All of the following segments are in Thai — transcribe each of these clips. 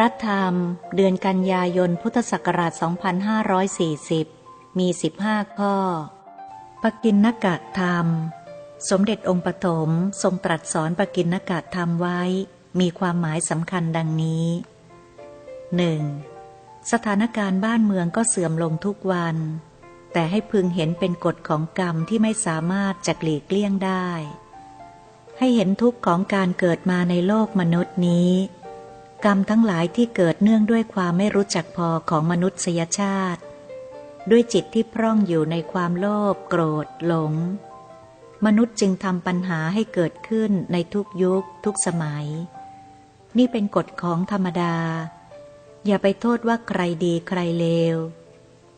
พระธรรม เดือนกันยายนพุทธศักราช 2540 มี 15 ข้อ ปกินนกะธรรม สมเด็จองค์ปฐมทรงตรัสสอนปกินนกะธรรมไว้ มีความหมายสำคัญดังนี้ 1. สถานการณ์บ้านเมืองก็เสื่อมลงทุกวัน แต่ให้พึงเห็นเป็นกฎของกรรมที่ไม่สามารถจะหลีกเลี่ยงได้ ให้เห็นทุกข์ของการเกิดมาในโลกมนุษย์นี้ กรรมทั้งหลายที่เกิดเนื่องด้วยความไม่รู้จักพอของมนุษยชาติ ด้วยจิตที่พร่องอยู่ในความโลภโกรธ หลง มนุษย์จึงทำปัญหาให้เกิดขึ้นในทุกยุค ทุกสมัย นี่เป็นกฎของธรรมดา อย่าไปโทษว่าใครดีใครเลว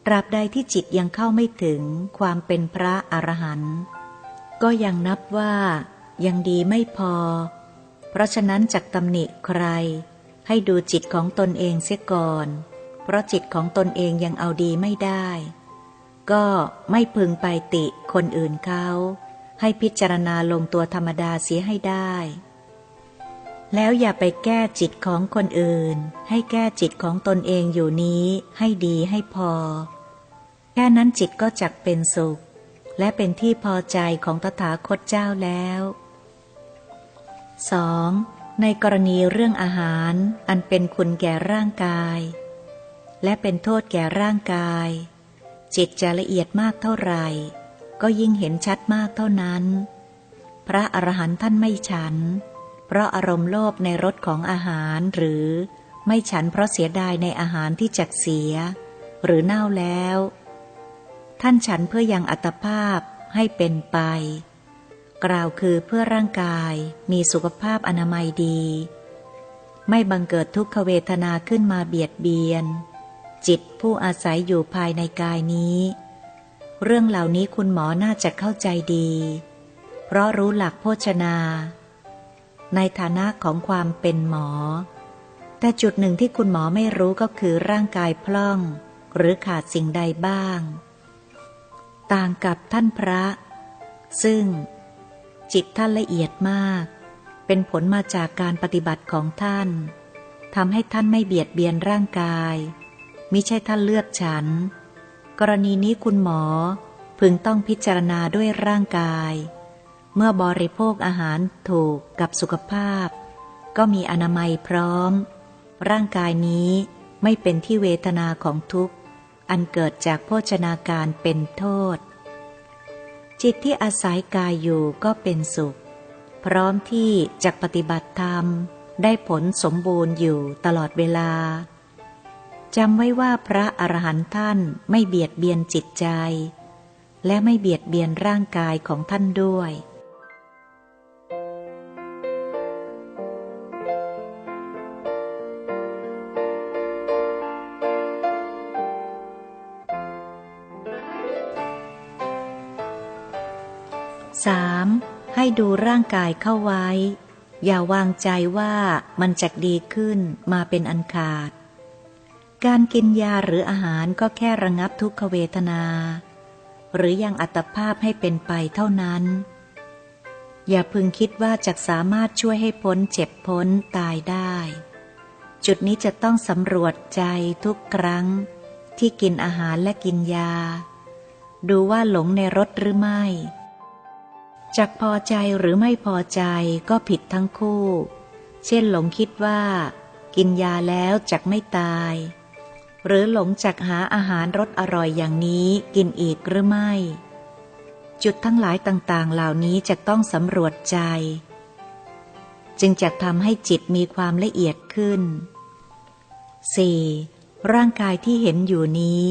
ตราบใดที่จิตยังเข้าไม่ถึงความเป็นพระอรหันต์ก็ยังนับว่ายังดีไม่พอ เพราะฉะนั้นจักตำหนิใคร ให้ดูจิตของตนเองเสียก่อน เพราะจิตของตนเองยังเอาดีไม่ได้ ก็ไม่พึงไปติคนอื่นเขา ให้พิจารณาลงตัวธรรมดาเสียให้ได้ แล้วอย่าไปแก้จิตของคนอื่น ให้แก้จิตของตนเองอยู่นี้ให้ดีให้พอ แค่นั้นจิตก็จักเป็นสุข และเป็นที่พอใจของตถาคตเจ้าแล้ว 2. ในกรณีเรื่องอาหารอันเป็นคุณแก่ร่างกาย และเป็นโทษแก่ร่างกาย จิตจะละเอียดมากเท่าไหร่ ก็ยิ่งเห็นชัดมากเท่านั้น พระอรหันต์ท่านไม่ฉัน เพราะอารมณ์โลภในรสของอาหารหรือไม่ฉันเพราะเสียดายในอาหารที่จักเสีย หรือเน่าแล้ว ท่านฉันเพื่อยังอัตภาพให้เป็นไป กล่าวคือเพื่อร่างกายมีสุขภาพอนามัยดี ไม่บังเกิดทุกขเวทนาขึ้นมาเบียดเบียน จิตผู้อาศัยอยู่ภายในกายนี้ เรื่องเหล่านี้คุณหมอน่าจะเข้าใจดี เพราะรู้หลักโภชนา ในฐานะของความเป็นหมอ แต่จุดหนึ่งที่คุณหมอไม่รู้ก็คือร่างกายพล่อง หรือขาดสิ่งใดบ้าง ต่างกับท่านพระ ซึ่ง จิตท่านละเอียดมาก เป็นผลมาจากการปฏิบัติของท่านทำให้ท่านไม่เบียดเบียนร่างกาย มิใช่ท่านเลือกฉัน กรณีนี้คุณหมอพึงต้องพิจารณาด้วยร่างกาย เมื่อบริโภคอาหารถูกกับสุขภาพ ก็มีอนามัยพร้อม ร่างกายนี้ไม่เป็นที่เวทนาของทุกข์ อันเกิดจากโภชนาการเป็นโทษ จิตที่อาศัยกายอยู่ก็เป็นสุข พร้อมที่จะปฏิบัติธรรม ได้ผลสมบูรณ์อยู่ตลอดเวลาจำไว้ว่าพระอรหันต์ท่านไม่เบียดเบียนจิตใจ และไม่เบียดเบียนร่างกายของท่านด้วย 3. ให้ดูร่างกายเข้าไว้ อย่าวางใจว่ามันจะดีขึ้นมาเป็นอันขาด การกินยาหรืออาหารก็แค่ระงับทุกขเวทนา หรือยังอัตภาพให้เป็นไปเท่านั้น อย่าพึงคิดว่าจะสามารถช่วยให้พ้นเจ็บพ้นตายได้ จุดนี้จะต้องสำรวจใจทุกครั้ง ที่กินอาหารและกินยา ดูว่าหลงในรสหรือไม่ จักพอใจหรือไม่พอใจก็ผิดทั้งคู่ เช่นหลงคิดว่า กินยาแล้วจักไม่ตาย หรือหลงจักหาอาหารรสอร่อยอย่างนี้กินอีกหรือไม่ จุดทั้งหลายต่างๆ เหล่านี้จะต้องสำรวจใจ จึงจะทำให้จิตมีความละเอียดขึ้น 4. ร่างกายที่เห็นอยู่นี้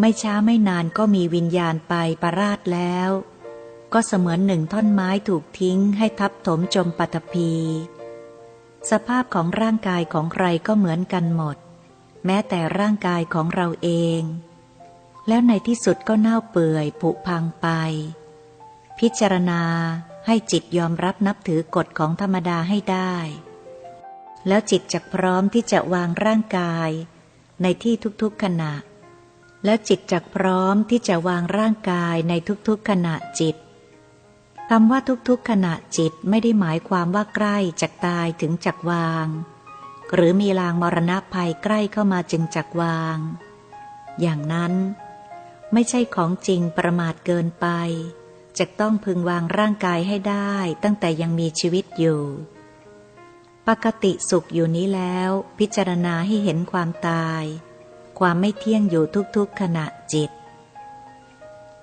ไม่ช้าไม่นานก็มีวิญญาณไปประราชแล้ว ก็เสมือนหนึ่งท่อนไม้ถูกทิ้งให้ทับถมจมปัตภีสภาพของร่างกายของใครก็เหมือนกันหมด แม้แต่ร่างกายของเราเอง แล้วในที่สุดก็เน่าเปื่อยผุพังไป พิจารณาให้จิตยอมรับนับถือกฎของธรรมดาให้ได้ แล้วจิตจะพร้อมที่จะวางร่างกาย ในที่ทุกๆขณะ แล้วจิตจักพร้อมที่จะวางร่างกายในทุกๆขณะจิต คำว่าทุกๆขณะจิตไม่ได้หมายความว่าใกล้จักตายถึงจักวาง หรือมีลางมรณะภัยใกล้เข้ามาจึงจักวาง อย่างนั้น ไม่ใช่ของจริงประมาทเกินไป จะต้องพึงวางร่างกายให้ได้ตั้งแต่ยังมีชีวิตอยู่ ปกติสุขอยู่นี้แล้ว พิจารณาให้เห็นความตาย ความไม่เที่ยงอยู่ทุกๆขณะจิต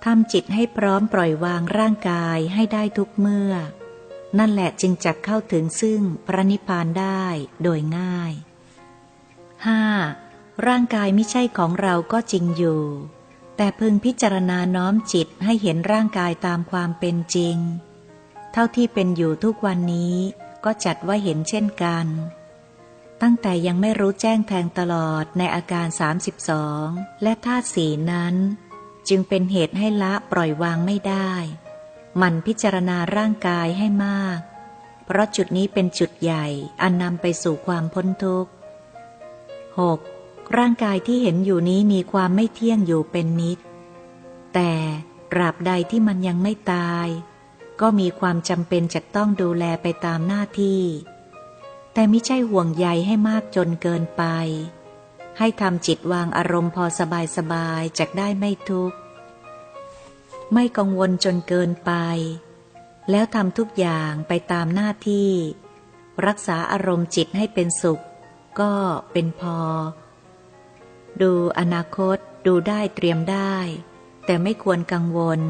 ทำจิตให้พร้อมปล่อยวางร่างกายให้ได้ทุกเมื่อ นั่นแหละจึงจะเข้าถึงซึ่งพระนิพพานได้โดยง่าย 5. ร่างกายไม่ใช่ของเราก็จริงอยู่ แต่พึงพิจารณาน้อมจิตให้เห็นร่างกายตามความเป็นจริง เท่าที่เป็นอยู่ทุกวันนี้ก็จัดว่าเห็นเช่นกัน ตั้งแต่ยังไม่รู้แจ้งแทงตลอดในอาการ 32 และธาตุสีนั้น จึงเป็นเหตุให้ละปล่อยวางไม่ได้ มันพิจารณาร่างกายให้มาก เพราะจุดนี้เป็นจุดใหญ่อันนำไปสู่ความพ้นทุกข์ 6. ร่างกายที่เห็นอยู่นี้มีความไม่เที่ยงอยู่เป็นนิด แต่ตราบใดที่มันยังไม่ตาย ก็มีความจำเป็นจะต้องดูแลไปตามหน้าที่ แต่ไม่ใช่ห่วงใยให้มากจนเกินไป ให้ทำจิตวางอารมณ์พอสบายสบายจะได้ไม่ทุกข์ ไม่กังวลจนเกินไป แล้วทำทุกอย่างไปตามหน้าที่ รักษาอารมณ์จิตให้เป็นสุข ก็เป็นพอ ดูอนาคตดูได้เตรียมได้ แต่ไม่ควรกังวล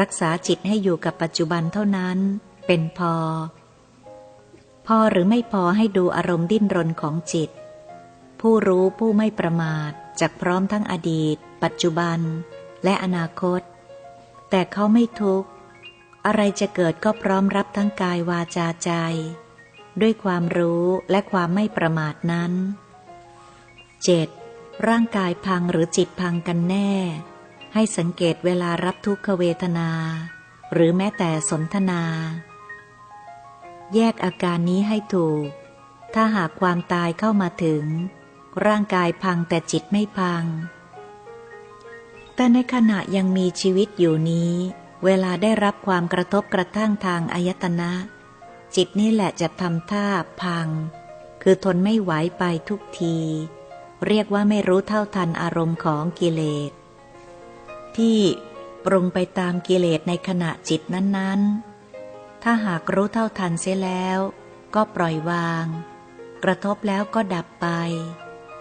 รักษาจิตให้อยู่กับปัจจุบันเท่านั้น เป็นพอ พอหรือไม่พอให้ดูอารมณ์ดิ้นรนของจิต ผู้รู้ผู้ไม่ประมาทจากพร้อมทั้งอดีต ปัจจุบัน และอนาคต แต่เขาไม่ทุกข์ อะไรจะเกิดก็พร้อมรับทั้งกายวาจาใจ ด้วยความรู้และความไม่ประมาทนั้น 7. ร่างกายพังหรือจิตพังกันแน่ ให้สังเกตเวลารับทุกขเวทนา หรือแม้แต่สนทนา แยกอาการนี้ให้ถูก ถ้าหากความตายเข้ามาถึง ร่างกายพังแต่จิตไม่พัง แต่ในขณะยังมีชีวิตอยู่นี้ เวลาได้รับความกระทบกระทั่งทางอายตนะ จิตนี่แหละจะทำท่าพัง คือทนไม่ไหวไปทุกที เรียกว่าไม่รู้เท่าทันอารมณ์ของกิเลส ที่ปรุงไปตามกิเลสในขณะจิตนั้นๆ ถ้าหากรู้เท่าทันเสียแล้ว ก็ปล่อยวาง กระทบแล้วก็ดับไป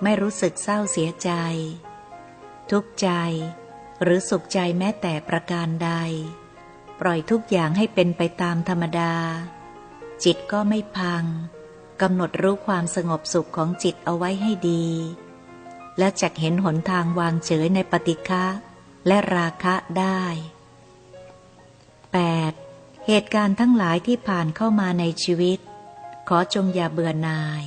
ไม่รู้สึกเศร้าเสียใจ ทุกข์ใจ หรือสุขใจแม้แต่ประการใด ปล่อยทุกอย่างให้เป็นไปตามธรรมดา จิตก็ไม่พังกำหนดรู้ความสงบสุขของจิตเอาไว้ให้ดี และจักเห็นหนทางวางเฉยในปฏิฆะและราคะได้ 8. เหตุการณ์ทั้งหลายที่ผ่านเข้ามาในชีวิต ขอจงอย่าเบื่อหน่าย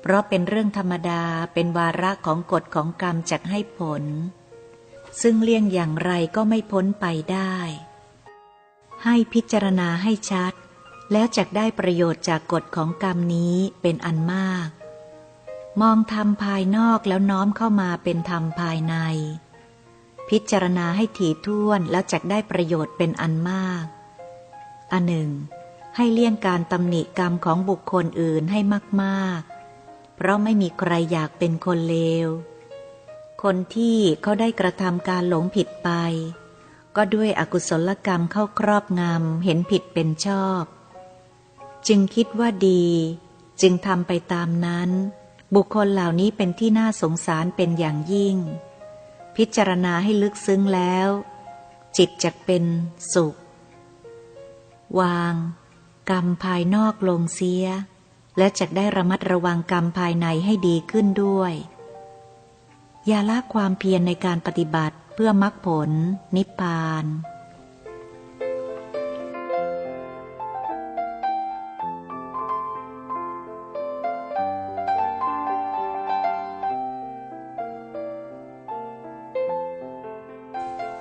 เพราะเป็นเรื่องธรรมดาเป็นวาระของกฎของกรรมจักให้ผล ซึ่งเลี่ยงอย่างไรก็ไม่พ้นไปได้ ให้พิจารณาให้ชัด แล้วจักได้ประโยชน์จากกฎของกรรมนี้เป็นอันมาก มองธรรมภายนอกแล้วน้อมเข้ามาเป็นธรรมภายใน พิจารณาให้ถี่ถ้วนแล้วจักได้ประโยชน์เป็นอันมาก อันหนึ่ง ให้เลี่ยงการตำหนิกรรมของบุคคลอื่นให้มาก เพราะไม่มีใครอยากเป็นคนเลว คนที่เขาได้กระทำการหลงผิดไป ก็ด้วยอกุศลกรรมเข้าครอบงำเห็นผิดเป็นชอบ จึงคิดว่าดี จึงทำไปตามนั้น บุคคลเหล่านี้เป็นที่น่าสงสารเป็นอย่างยิ่ง พิจารณาให้ลึกซึ้งแล้ว จิตจะเป็นสุข วาง กรรมภายนอกลงเสีย และจะได้ระมัดระวังกรรมภายในให้ดีขึ้นด้วย อย่าละความเพียรในการปฏิบัติเพื่อมรรคผล นิพพาน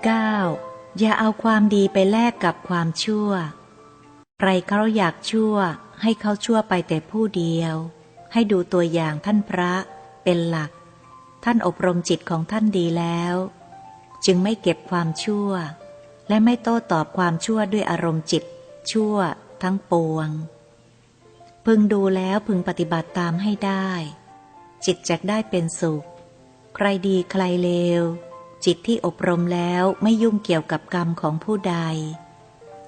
9. อย่าเอาความดีไปแลกกับความชั่ว ใครเขาอยากชั่ว ให้เขาชั่วไปแต่ผู้เดียว ให้ดูตัวอย่างท่านพระเป็นหลัก ท่านอบรมจิตของท่านดีแล้ว จึงไม่เก็บความชั่ว และไม่โต้ตอบความชั่วด้วยอารมณ์จิต ชั่วทั้งปวง พึงดูแล้วพึงปฏิบัติตามให้ได้ จิตจะได้เป็นสุข ใครดีใครเลว จิตที่อบรมแล้วไม่ยุ่งเกี่ยวกับกรรมของผู้ใด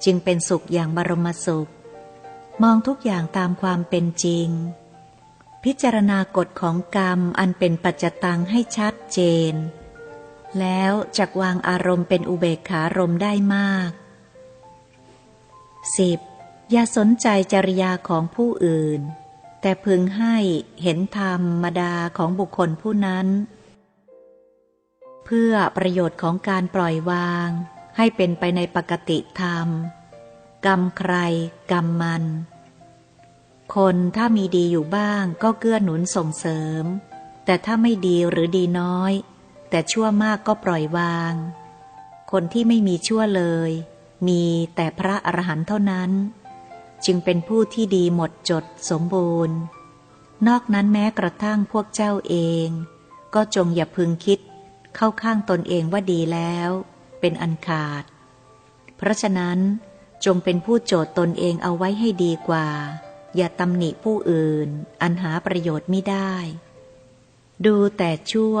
จึงเป็นสุขอย่างบรมสุข มองทุกอย่างตามความเป็นจริง พิจารณากฎของกรรมอันเป็นปัจจตังให้ชัดเจน แล้วจักวางอารมณ์เป็นอุเบกขารมได้มาก 10. อย่าสนใจจริยาของผู้อื่น แต่พึงให้เห็นธรรมดาของบุคคลผู้นั้น เพื่อประโยชน์ของการปล่อยวาง ให้เป็นไปในปกติธรรมกรรมใคร กรรมมัน คนถ้ามีดีอยู่บ้างก็เกื้อหนุนส่งเสริม แต่ถ้าไม่ดีหรือดีน้อย แต่ชั่วมากก็ปล่อยวาง คนที่ไม่มีชั่วเลย มีแต่พระอรหันต์เท่านั้น จึงเป็นผู้ที่ดีหมดจดสมบูรณ์ นอกนั้นแม้กระทั่งพวกเจ้าเอง ก็จงอย่าพึงคิด เข้าข้างตนเองว่าดีแล้ว เป็นอันขาด เพราะฉะนั้นจงเป็นผู้โจทย์ตนเองเอาไว้ให้ดีกว่า อย่าตำหนิผู้อื่น อันหาประโยชน์ไม่ได้ ดูแต่ชั่ว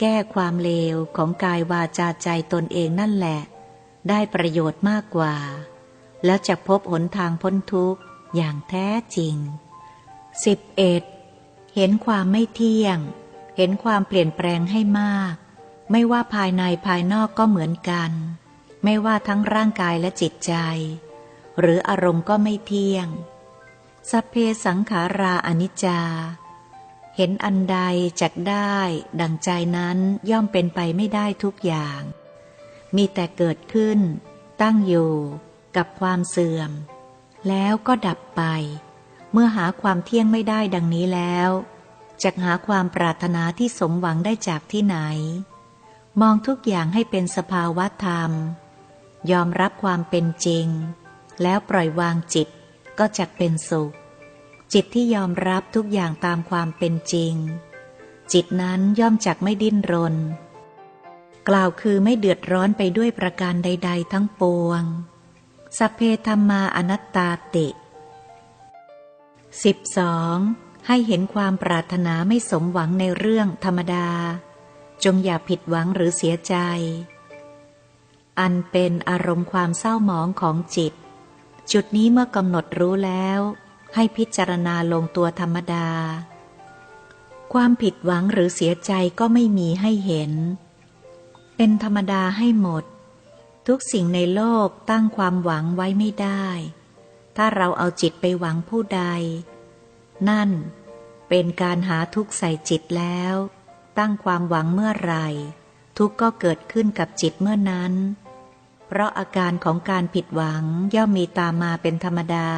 แก้ความเลวของกายวาจาใจตนเองนั่นแหละ ได้ประโยชน์มากกว่า แล้วจะพบหนทางพ้นทุกข์อย่างแท้จริง 11. เห็นความไม่เที่ยง เห็นความเปลี่ยนแปลงให้มาก ไม่ว่าภายในภายนอกก็เหมือนกัน ไม่ว่าทั้งร่างกายและจิตใจ หรืออารมณ์ก็ไม่เที่ยง สัพเพสังขาราอนิจจา เห็นอันใดจักได้ ดังใจนั้นย่อมเป็นไปไม่ได้ทุกอย่าง มีแต่เกิดขึ้น ตั้งอยู่ กับความเสื่อม แล้วก็ดับไป เมื่อหาความเที่ยงไม่ได้ดังนี้แล้วจะหาความปรารถนาที่สมหวังได้จากที่ไหน มองทุกอย่างให้เป็นสภาวะธรรม ยอมรับความเป็นจริง แล้วปล่อยวางจิต ก็จะเป็นสุข จิตที่ยอมรับทุกอย่างตามความเป็นจริง จิตนั้นย่อมจักไม่ดิ้นรน กล่าวคือไม่เดือดร้อนไปด้วยประการใด ๆ ทั้งปวง สัพเพธรรมาอนัตตาติ 12. ให้เห็นความปรารถนาไม่สมหวังในเรื่องธรรมดา จงอย่าผิดหวังหรือเสียใจ อันเป็นอารมณ์ความเศร้าหมองของจิต จุดนี้เมื่อกำหนดรู้แล้ว ให้พิจารณาลงตัวธรรมดา ความผิดหวังหรือเสียใจก็ไม่มีให้เห็น เป็นธรรมดาให้หมด ทุกสิ่งในโลกตั้งความหวังไว้ไม่ได้ ถ้าเราเอาจิตไปหวังผู้ใด นั่นเป็นการหาทุกข์ใส่จิตแล้ว ตั้งความหวังเมื่อไหร่ทุกข์ก็เกิดขึ้นกับจิตเมื่อนั้น เพราะอาการของการผิดหวังย่อมมีตามมาเป็นธรรมดา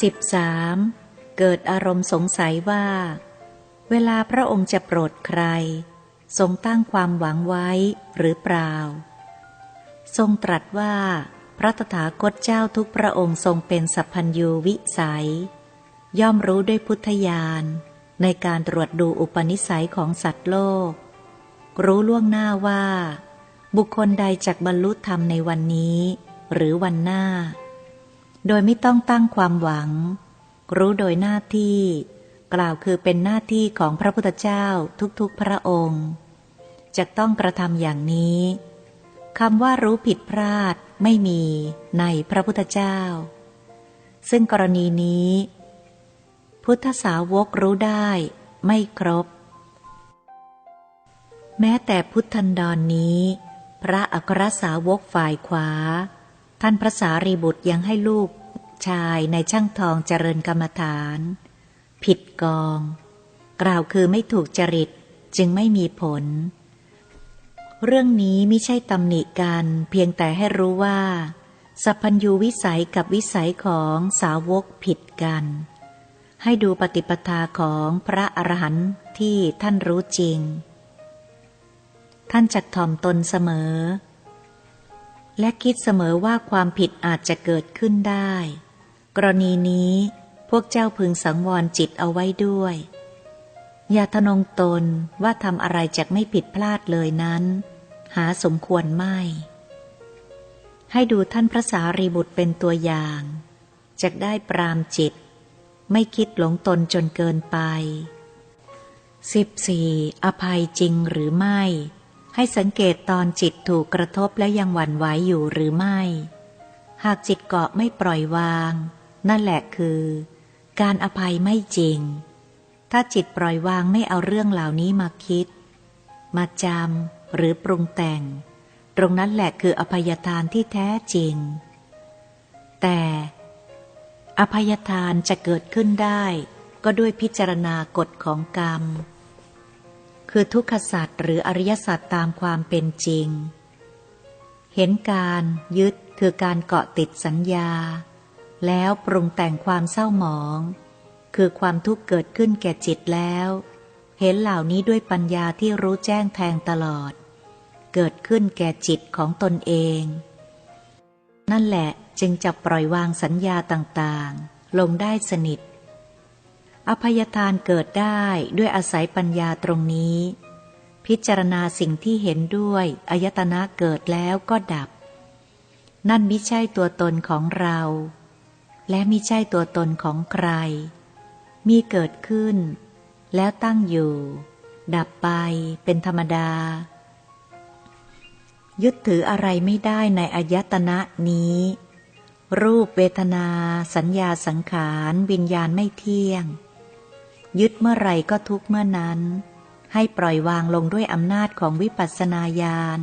13. เกิดอารมณ์สงสัยว่า เวลาพระองค์จะโปรดใคร ทรงตั้งความหวังไว้หรือเปล่า ทรงตรัสว่า พระตถาคตเจ้าทุกพระองค์ทรงเป็นสัพพัญญูวิสัย ย่อมรู้ด้วยพุทธญาณในการตรวจดูอุปนิสัยของสัตว์โลก รู้ล่วงหน้าว่า บุคคลใดจักบรรลุธรรมในวันนี้ หรือวันหน้า โดยไม่ต้องตั้งความหวัง รู้โดยหน้าที่ กล่าวคือเป็นหน้าที่ของพระพุทธเจ้าทุกๆพระองค์จะต้องกระทำอย่างนี้ คำว่ารู้ผิดพลาดไม่มีในพระพุทธเจ้า ซึ่งกรณีนี้ พุทธสาวกรู้ได้ไม่ครบ แม้แต่พุทธันดรนนี้ พระอัครสาวกฝ่ายขวา ท่านพระสารีบุตรยังให้ลูกชายในช่างทองเจริญกรรมฐาน ผิดกอง กล่าวคือไม่ถูกจริตจึงไม่มีผล เรื่องนี้ไม่ใช่ตำหนิกันเพียงแต่ให้รู้ว่า สัพพัญญูวิสัยกับวิสัยของสาวกผิดกัน ให้ดูปฏิปทาของพระอรหันต์ที่ท่านรู้จริง ท่านจักถ่อมตนเสมอ และคิดเสมอว่าความผิดอาจจะเกิดขึ้นได้ กรณีนี้พวกเจ้าพึงสังวรจิตเอาไว้ด้วย อย่าทะนงตนว่าทำอะไรจะไม่ผิดพลาดเลยนั้น หาสมควรไม่ ให้ดูท่านพระสารีบุตรเป็นตัวอย่างจะได้ปรามจิต ไม่คิดหลงตนจนเกินไป 14. อภัยจริงหรือไม่ ให้สังเกตตอนจิตถูกกระทบและยังหวั่นไหวอยู่หรือไม่ หากจิตเกาะไม่ปล่อยวาง นั่นแหละคือ การอภัยไม่จริง ถ้าจิตปล่อยวางไม่เอาเรื่องเหล่านี้มาคิด มาจำหรือปรุงแต่ง ตรงนั้นแหละคืออภัยทานที่แท้จริง แต่อภัยทานจะเกิดขึ้นได้ ก็ด้วยพิจารณากฎของกรรม คือทุกขศาสตว์หรืออริยศาสตว์ตามความเป็นจริง เห็นการยึดคือการเกาะติดสัญญา แล้วปรุงแต่งความเศร้าหมอง คือความทุกข์เกิดขึ้นแก่จิตแล้ว เห็นเหล่านี้ด้วยปัญญาที่รู้แจ้งแทงตลอด เกิดขึ้นแก่จิตของตนเอง นั่นแหละจึงจะปล่อยวางสัญญาต่างๆ ลงได้สนิท อภัยทานเกิดได้ด้วยอาศัยปัญญาตรงนี้ พิจารณาสิ่งที่เห็นด้วยอายตนะเกิดแล้วก็ดับ นั่นมิใช่ตัวตนของเรา และมิใช่ตัวตนของใคร มีเกิดขึ้น แล้วตั้งอยู่ ดับไปเป็นธรรมดา ยึดถืออะไรไม่ได้ในอายตนะนี้ รูปเวทนา สัญญาสังขาร วิญญาณไม่เที่ยง ยึดเมื่อไรก็ทุกเมื่อนั้น ให้ปล่อยวางลงด้วยอำนาจของวิปัสสนาญาณ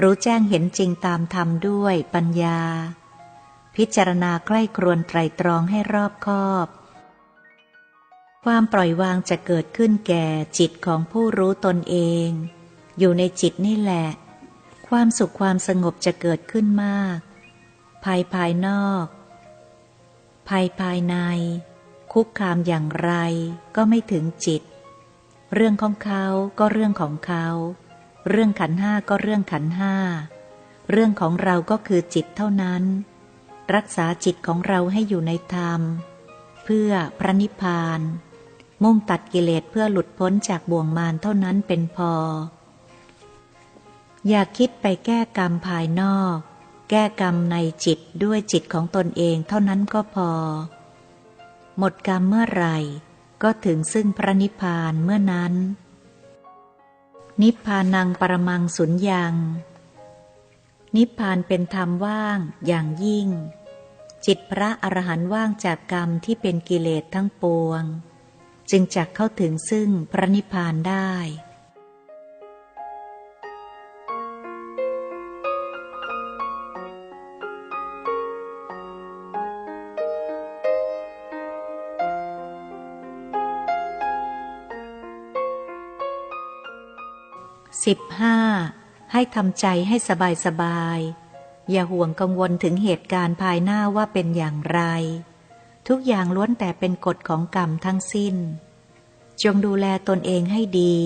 รู้แจ้งเห็นจริงตามธรรมด้วยปัญญา พิจารณาใกล้ครวนไตรตรองให้รอบคอบ ความปล่อยวางจะเกิดขึ้นแก่จิตของผู้รู้ตนเอง อยู่ในจิตนี่แหละ ความสุขความสงบจะเกิดขึ้นมาก ภายภายนอก ภายภายใน คุกคามอย่างไรก็ไม่ถึงจิต เรื่องของเขาก็เรื่องของเขา เรื่องขันห้าก็เรื่องขันห้า เรื่องของเราก็คือจิตเท่านั้น รักษาจิตของเราให้อยู่ในธรรม เพื่อพระนิพพาน มุ่งตัดกิเลสเพื่อหลุดพ้นจากบ่วงมารเท่านั้นเป็นพอ อย่าคิดไปแก้กรรมภายนอก แก้กรรมในจิตด้วยจิตของตนเองเท่านั้นก็พอ หมดกรรมเมื่อไหร่ ก็ถึงซึ่งพระนิพพานเมื่อนั้น นิพพานังปรมังสุญญัง นิพพานเป็นธรรมว่างอย่างยิ่งจิตพระอรหันต์ว่างจากกรรมที่เป็นกิเลสทั้งปวง จึงจักเข้าถึงซึ่งพระนิพพานได้ 15. ให้ทำใจให้สบายสบาย อย่าห่วงกังวลถึงเหตุการณ์ภายหน้าว่าเป็นอย่างไร ทุกอย่างล้วนแต่เป็นกฎของกรรมทั้งสิ้น จงดูแลตนเองให้ดี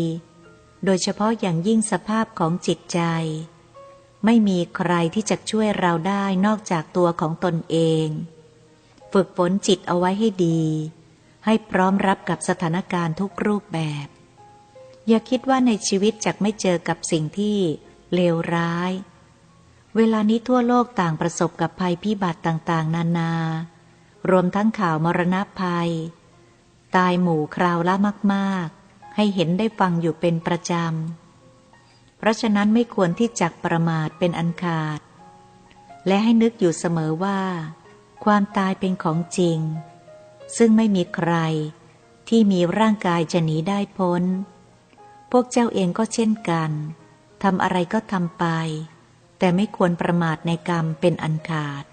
โดยเฉพาะอย่างยิ่งสภาพของจิตใจ ไม่มีใครที่จะช่วยเราได้นอกจากตัวของตนเอง ฝึกฝนจิตเอาไว้ให้ดี ให้พร้อมรับกับสถานการณ์ทุกรูปแบบ อย่าคิดว่าในชีวิตจะไม่เจอกับสิ่งที่เลวร้าย เวลานี้ทั่วโลกต่างประสบกับภัยพิบัติต่างๆ นานา รวมทั้งข่าวมรณะภัย ตายหมู่คราวละมากๆ ให้เห็นได้ฟังอยู่เป็นประจำ เพราะฉะนั้นไม่ควรที่จักประมาทเป็นอันขาด และให้นึกอยู่เสมอว่า ความตายเป็นของจริง ซึ่งไม่มีใครที่มีร่างกายจะหนีได้พ้น พวกเจ้าเองก็เช่นกันทำอะไรก็ทำไป แต่ไม่ควรประมาทในกรรมเป็นอันขาด